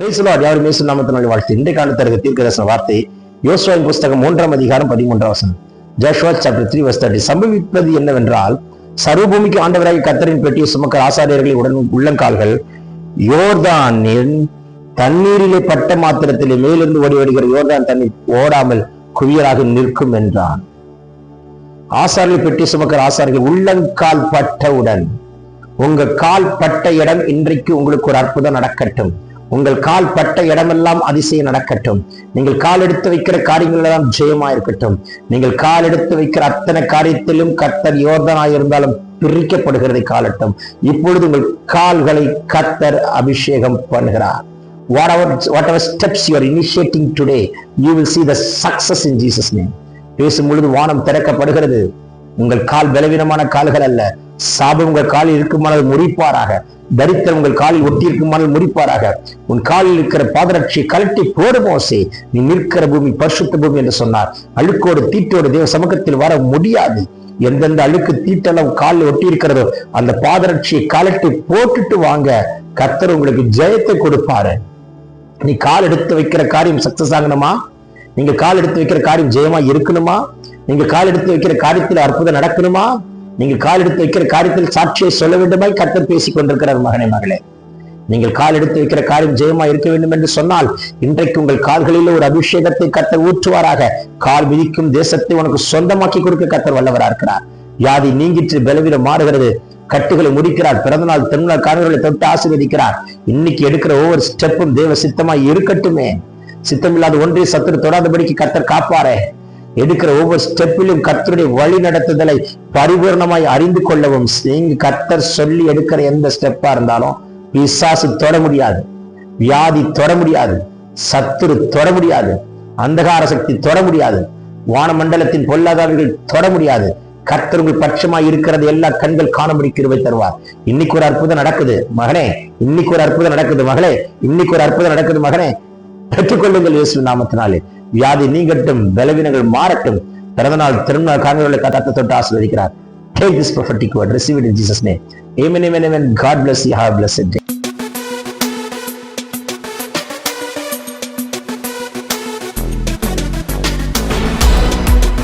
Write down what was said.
பிரைஸ்லாட் யாரும் மேசு நாமத்தினாலே வாழ்த்து. இன்றைய காலத்திற்கு தீர்க்கதர்சன வார்த்தை யோசுவாயின் புஸ்தகம் மூன்றாம் அதிகாரம் பதிமூன்றாம் வசனம். Joshua chapter three verse thirty சம்பவிப்பது என்னவென்றால் சர்வபூமிக்கு ஆண்டவராக கத்தரின் பெட்டியை சுமக்கிற ஆசாரியர்களை உடன் உள்ளங்கால்கள் யோர்தானின் தண்ணீரிலே பட்ட மாத்திரத்திலே மேலிருந்து ஓடி வருகிற யோர்தான் தண்ணீர் ஓடாமல் குவியலாக நிற்கும் என்றான். ஆசாரியை பெட்டி சுமக்கிற ஆசாரிகள் உள்ளங்கால் பட்டவுடன் உங்க கால் பட்ட இடம் இன்றைக்கு உங்களுக்கு ஒரு அற்புதம் நடக்கட்டும். உங்கள் கால் பட்ட இடமெல்லாம் அதிசயம் நடக்கட்டும். நீங்கள் கால் எடுத்து வைக்கிற காரியங்கள் எல்லாம் ஜெயமா இருக்கட்டும் நீங்கள் கால் எடுத்து வைக்கிற அத்தனை காரியத்திலும் கத்தர் யோர்தனாய் இருந்தாலும் பிரிக்கப்படுகிறதை காலட்டும். இப்பொழுது உங்கள் கால்களை கத்தர் அபிஷேகம் பண்ணுகிறார். Whatever whatever steps you are initiating today you will see the success in jesus name. பேசும் பொழுது வானம் திறக்கப்படுகிறது. உங்கள் கால் பலவீனமான கால்கள் அல்ல. சாபம் உங்கள் காலில் இருக்குமானால் முறிப்பாராக. தரித்திரம் உங்கள் காலில் ஒட்டி இருக்குமானால் முறிப்பாராக. உன் காலில் இருக்கிற பாதரட்சியை கலட்டி போடுமோசே நீ நிற்கிற பூமி பரிசுத்த பூமி என்று சொன்னார். அழுக்கோடு தீட்டோடு தேவ சமூகத்தில் வர முடியாது. எந்தெந்த அழுக்கு தீட்டெல்லாம் காலில் ஒட்டி இருக்கிறதோ அந்த பாதரட்சியை கலட்டி போட்டுட்டு வாங்க. கர்த்தர் உங்களுக்கு ஜெயத்தை கொடுப்பாரு. நீ கால் எடுத்து வைக்கிற காரியம் சக்சஸ் ஆகணுமா? நீங்க கால் எடுத்து வைக்கிற காரியம் ஜெயமா இருக்கணுமா? நீங்க கால் எடுத்து வைக்கிற காரியத்தில் அற்புதம் நடக்கணுமா? நீங்க கால் எடுத்து வைக்கிற காரியத்தில் சாட்சியை சொல்ல வேண்டுமாய் கர்த்தர் பேசிக் கொண்டிருக்கிறார் மகனே மகளே. நீங்கள் கால் எடுத்து வைக்கிற காரியம் ஜெயமா இருக்க வேண்டும் என்று சொன்னால் இன்றைக்கு உங்கள் கால்களில் ஒரு அபிஷேகத்தை கத்த ஊற்றுவாராக. கால் விதிக்கும் தேசத்தை உனக்கு சொந்தமாக்கி கொடுக்க கத்தர் வல்லவரா இருக்கிறார். வியாதி நீங்கிற்று பலவீனம் மாறுகிறது. கட்டுகளை முடிக்கிறார். பிறந்தநாள் திருநாள் காணொலிகளை தொட்டு ஆசீர்வதிக்கிறார். இன்னைக்கு எடுக்கிற ஒவ்வொரு ஸ்டெப்பும் தேவ சித்தமாய் இருக்கட்டுமே. சித்தமில்லாத ஒன்றை சத்துரு தொடாதபடிக்கு கத்தர் காப்பாரே. எடுக்கிற ஒவ்வொரு ஸ்டெப்பிலும் கர்த்தருடைய வழி நடத்துதலை பரிபூர்ணமாய் அறிந்து கொள்ளவும் நீங்க கர்த்தர் சொல்லி எடுக்கிற எந்த ஸ்டெப்பா இருந்தாலும் பிசாசு தொட முடியாது வியாதி தொட முடியாது சத்துரு தொட முடியாது அந்தகார சக்தி தொட முடியாது வானமண்டலத்தின் பொல்லாதவர்கள் தொட முடியாது. கர்த்தர் உங்கள் பட்சமாய் இருக்கிறது எல்லா கண்கள் காணும்படி முடிக்கிறவை தருவார். இன்னைக்கு ஒரு அற்புதம் நடக்குது மகனே. இன்னைக்கு ஒரு அற்புதம் நடக்குது மகளே. இன்னைக்கு ஒரு அற்புதம் நடக்குது மகனே. பெற்றுக்கொள்ளுங்கள் இயேசு நாமத்தினாலே. வியாதி நீங்கட்டும் பலவீனங்கள் மாறட்டும் பிறந்தநாள் திருநாள் காண்களை கத்தாத்த தொட்டு ஆசீர்வதிக்கிறார் Take this prophetic word, receive it in Jesus' name. Amen, amen, amen. God bless you. Have a blessed day.